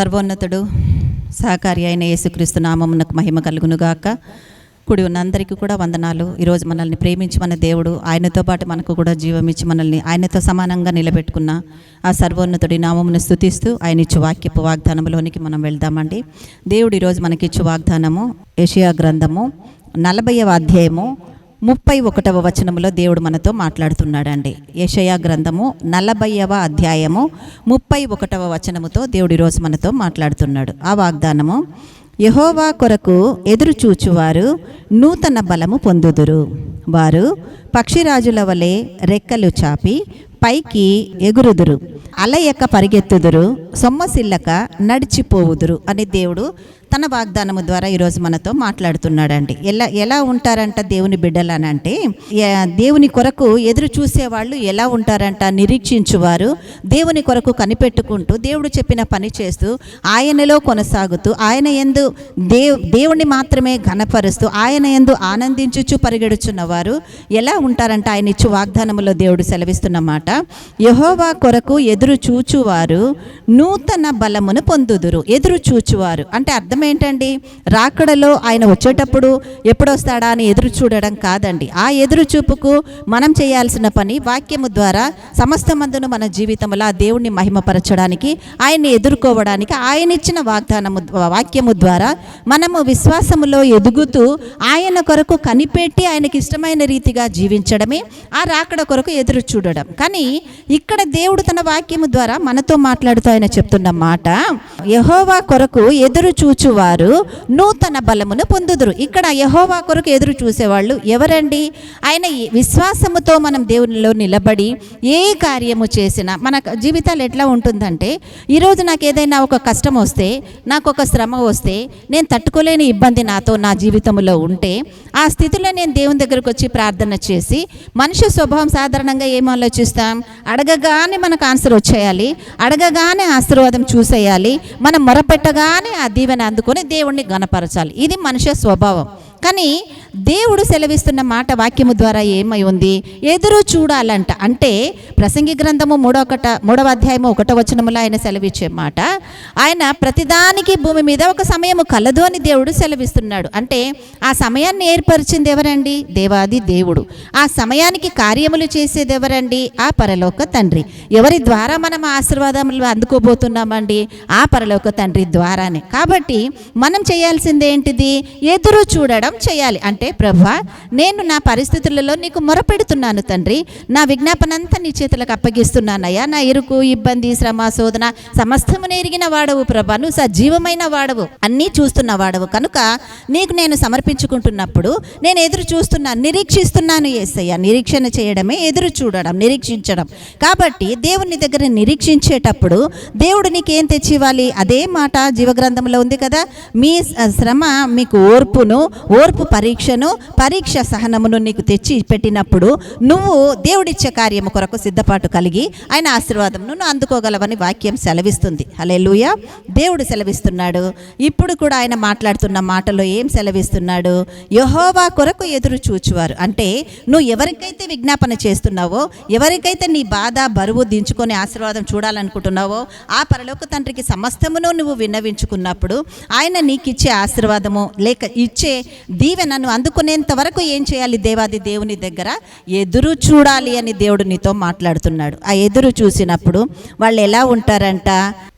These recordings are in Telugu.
సర్వోన్నతుడు సహకారి అయిన యేసుక్రీస్తు నామమునకు మహిమ కలుగునుగాక. కుడి ఉన్న అందరికీ కూడా వందనాలు. ఈరోజు మనల్ని ప్రేమించి మన దేవుడు ఆయనతో పాటు మనకు కూడా జీవం ఇచ్చి మనల్ని ఆయనతో సమానంగా నిలబెట్టుకున్న ఆ సర్వోన్నతుడి నామమును స్థుతిస్తూ ఆయన ఇచ్చు వాక్యపు వాగ్దానంలోనికి మనం వెళ్దామండి. దేవుడు ఈరోజు మనకిచ్చు వాగ్దానము ఏషియా గ్రంథము నలభైవ అధ్యాయము ముప్పై ఒకటవ వచనములో దేవుడు మనతో మాట్లాడుతున్నాడండి. యషయా గ్రంథము నలభైవ అధ్యాయము ముప్పై ఒకటవ వచనముతో దేవుడు ఈరోజు మనతో మాట్లాడుతున్నాడు. ఆ వాగ్దానము యహోవా కొరకు ఎదురు చూచువారు నూతన బలము పొందుదురు. వారు పక్షిరాజుల వలె రెక్కలు చాపి పైకి ఎగురుదురు. అలయక పరిగెత్తుదురు. సొమ్మసిల్లక నడిచిపోవుదురు అని దేవుడు తన వాగ్దానము ద్వారా ఈరోజు మనతో మాట్లాడుతున్నాడండి. ఎలా ఎలా ఉంటారంట దేవుని బిడ్డలు అని అంటే దేవుని కొరకు ఎదురు చూసేవాళ్ళు ఎలా ఉంటారంట నిరీక్షించువారు దేవుని కొరకు కనిపెట్టుకుంటూ దేవుడు చెప్పిన పని చేస్తూ ఆయనలో కొనసాగుతూ ఆయన ఎందు దేవ్ దేవుణ్ణి మాత్రమే ఘనపరుస్తూ ఆయన ఎందు ఆనందించుచు పరిగెడుచున్న వారు ఎలా ఉంటారంట ఆయన ఇచ్చు వాగ్దానములో దేవుడు సెలవిస్తున్నమాట యహోవా కొరకు ఎదురు చూచువారు నూతన బలమును పొందుదురు ఎదురు చూచువారు. అంటే అర్థం ఏంటండి? రాకడలో ఆయన వచ్చేటప్పుడు ఎప్పుడొస్తాడా అని ఎదురు చూడడం కాదండి. ఆ ఎదురు చూపుకు మనం చేయాల్సిన పని వాక్యము ద్వారా సమస్త మందును మన జీవితంలో ఆ దేవుణ్ణి మహిమపరచడానికి ఆయన్ని ఎదుర్కోవడానికి ఆయన ఇచ్చిన వాగ్దానము వాక్యము ద్వారా మనము విశ్వాసములో ఎదుగుతూ ఆయన కొరకు కనిపెట్టి ఆయనకి ఇష్టమైన రీతిగా జీవించడమే ఆ రాకడ కొరకు ఎదురు చూడడం. కానీ ఇక్కడ దేవుడు తన వాక్యము ద్వారా మనతో మాట్లాడుతూ ఆయన చెప్తున్న మాట యహోవా కొరకు ఎదురు చూచువారు నూతన బలమును పొందుదురు. ఇక్కడ యహోవా కొరకు ఎదురు చూసేవాళ్ళు ఎవరండి? ఆయన ఈ విశ్వాసముతో మనం దేవునిలో నిలబడి ఏ కార్యము చేసినా మన జీవితాలు ఎట్లా ఉంటుందంటే ఈరోజు నాకు ఏదైనా ఒక కష్టం వస్తే నాకు ఒక శ్రమ వస్తే నేను తట్టుకోలేని ఇబ్బంది నాతో నా జీవితంలో ఉంటే ఆ స్థితిలో నేను దేవుని దగ్గరకు వచ్చి ప్రార్థన చేసి మనిషి స్వభావం సాధారణంగా ఏం ఆలోచిస్తాం? అడగగానే మనకు ఆన్సర్ వచ్చేయాలి. అడగగానే ఆశీర్వాదం చూసేయాలి. మనం మొరపెట్టగానే ఆ దీవెన అందుకొని దేవుణ్ణి గణపరచాలి ఇది మనిషి స్వభావం. కానీ దేవుడు సెలవిస్తున్న మాట వాక్యము ద్వారా ఏమై ఉంది? ఎదురు చూడాలంట. అంటే ప్రసంగి గ్రంథము మూడో ఒకట మూడవ అధ్యాయము ఒకటో వచనములో ఆయన సెలవిచ్చే మాట ఆయన ప్రతిదానికి భూమి మీద ఒక సమయము కలదు అని దేవుడు సెలవిస్తున్నాడు. అంటే ఆ సమయాన్ని ఏర్పరిచింది ఎవరండి? దేవాది దేవుడు. ఆ సమయానికి కార్యములు చేసేది ఎవరండి? ఆ పరలోక తండ్రి. ఎవరి ద్వారా మనం ఆశీర్వాదములు అందుకోబోతున్నామండి? ఆ పరలోక తండ్రి ద్వారానే. కాబట్టి మనం చేయాల్సిందేంటిది? ఎదురు చూడడం చేయాలి. అంటే ప్రభా నేను నా పరిస్థితులలో నీకు మొరపెడుతున్నాను తండ్రి. నా విజ్ఞాపన అంతా నీ చేతులకు అప్పగిస్తున్నానయ్యా. నా ఇరుకు ఇబ్బంది శ్రమ శోధన సమస్తమును ఎరిగిన వాడవు ప్రభా. నువ్వు సజీవమైన వాడవు. అన్నీ చూస్తున్న వాడవు. కనుక నీకు నేను సమర్పించుకుంటున్నప్పుడు నేను ఎదురు చూస్తున్నాను నిరీక్షిస్తున్నాను ఏసయ్య. నిరీక్షణ చేయడమే ఎదురు చూడడం నిరీక్షించడం. కాబట్టి దేవుని దగ్గర నిరీక్షించేటప్పుడు దేవుడు నీకేం తెచ్చి ఇవ్వాలి అదే మాట జీవగ్రంథంలో ఉంది కదా. మీ శ్రమ మీకు ఓర్పును ఓర్పు పరీక్ష పరీక్షను పరీక్ష సహనమును నీకు తెచ్చి పెట్టినప్పుడు నువ్వు దేవుడిచ్చే కార్యము కొరకు సిద్ధపాటు కలిగి ఆయన ఆశీర్వాదమును నువ్వు అందుకోగలవని వాక్యం సెలవిస్తుంది. హల్లెలూయ. దేవుడు సెలవిస్తున్నాడు. ఇప్పుడు కూడా ఆయన మాట్లాడుతున్న మాటలో ఏం సెలవిస్తున్నాడు? యహోవా కొరకు ఎదురు చూచువారు. అంటే నువ్వు ఎవరికైతే విజ్ఞాపన చేస్తున్నావో ఎవరికైతే నీ బాధ బరువు దించుకొని ఆశీర్వాదం చూడాలనుకుంటున్నావో ఆ పరలోక తండ్రికి సమస్తమును నువ్వు విన్నవించుకున్నప్పుడు ఆయన నీకు ఇచ్చే ఆశీర్వాదము లేక ఇచ్చే దీవెనను అందుకునేంత వరకు ఏం చేయాలి దేవాది దేవుని దగ్గర? ఎదురు చూడాలి అని దేవుడు నీతో మాట్లాడుతున్నాడు. ఆ ఎదురు చూసినప్పుడు వాళ్ళు ఎలా ఉంటారంట?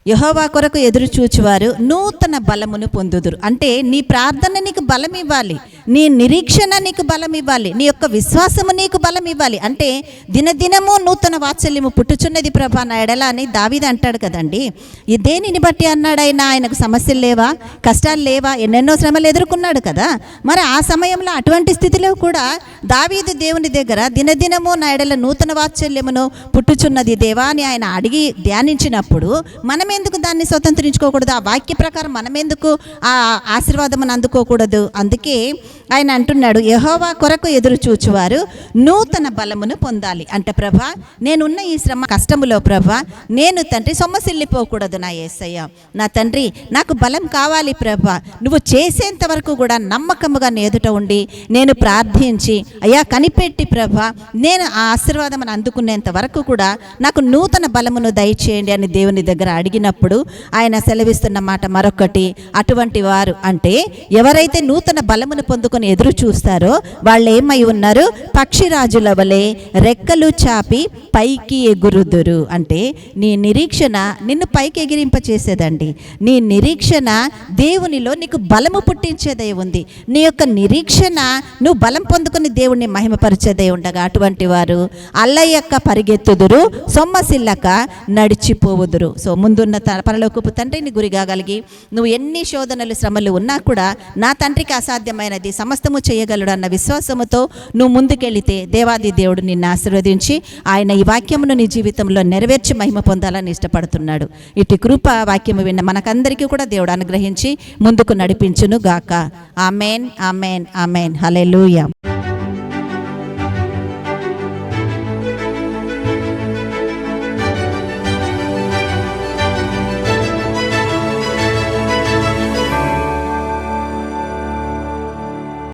యహోవా కొరకు ఎదురు చూచువారు నూతన బలమును పొందుదురు. అంటే నీ ప్రార్థన నీకు బలం ఇవ్వాలి నీ నిరీక్షణ నీకు బలం ఇవ్వాలి. నీ యొక్క విశ్వాసము నీకు బలం ఇవ్వాలి. అంటే దినదినము నూతన వాత్సల్యము పుట్టుచున్నది ప్రభా నా ఎడల అని దావిది అంటాడు కదండి. ఈ దేనిని బట్టి అన్నాడైనా? ఆయనకు సమస్యలు లేవా? కష్టాలు లేవా? ఎన్నెన్నో శ్రమలు ఎదుర్కొన్నాడు కదా. మరి ఆ సమయంలో అటువంటి స్థితిలో కూడా దావీదు దేవుని దగ్గర దినదినము నా ఎడల నూతన వాత్సల్యమును పుట్టుచున్నది దేవా అని ఆయన అడిగి ధ్యానించినప్పుడు మనం ఎందుకు దాన్ని స్వతంత్రించుకోకూడదు? ఆ వాక్య ప్రకారం మనం ఎందుకు ఆ ఆశీర్వాదమును అందుకోకూడదు? అందుకే ఆయన అంటున్నాడు యహోవా కొరకు ఎదురు చూచువారు నూతన బలమును పొందాలి. అంటే ప్రభా నేనున్న ఈ శ్రమ కష్టములో ప్రభా నేను తండ్రి సొమ్మసిల్లిపోకూడదు నా యేసయ్య నా తండ్రి నాకు బలం కావాలి ప్రభా. నువ్వు చేసేంత వరకు కూడా నమ్మకముగా నేదుట ఎదుట ఉండి నేను ప్రార్థించి అయ్యా కనిపెట్టి ప్రభా నేను ఆ ఆశీర్వాదం అందుకునేంత వరకు కూడా నాకు నూతన బలమును దయచేయండి అని దేవుని దగ్గర అడిగినప్పుడు ఆయన సెలవిస్తున్న మాట మరొకటి అటువంటి వారు అంటే ఎవరైతే నూతన బలమును పొందుకొని ఎదురు చూస్తారో వాళ్ళు ఏమై ఉన్నారు? పక్షిరాజుల వలె రెక్కలు చాపి పైకి ఎగురుదురు. అంటే నీ నిరీక్షణ నిన్ను పైకి ఎగిరింపచేసేదండి. నీ నిరీక్షణ దేవునిలో నీకు బలము పుట్టించేదే ఉంది. నీ యొక్క నిరీక్షణ నువ్వు బలం పొందుకుని దేవుణ్ణి మహిమపరిచేదే ఉండగా అటువంటి వారు అల్లయ్యక్క పరిగెత్తుదురు సొమ్మసిల్లక నడిచిపోవుదురు. సో ముందున్న త- పరలోకపు తండ్రిని గురిగాగలిగి నువ్వు ఎన్ని శోధనలు శ్రమలు ఉన్నా కూడా నా తండ్రికి అసాధ్యమైనది సమస్తము చేయగలడు అన్న విశ్వాసముతో నువ్వు ముందుకెళితే దేవాది దేవుడు నిన్ను ఆశీర్వదించి ఆయన ఈ వాక్యమును నీ జీవితంలో నెరవేర్చి మహిమ పొందాలని ఇష్టపడుతున్నాడు. ఇటు కృప వాక్యము విన్న మనకందరికీ కూడా దేవుడు అనుగ్రహించి ముందుకు నడిపించును గాక ఆమెన్ ఆమెన్ ఆమెన్. హలెలూయా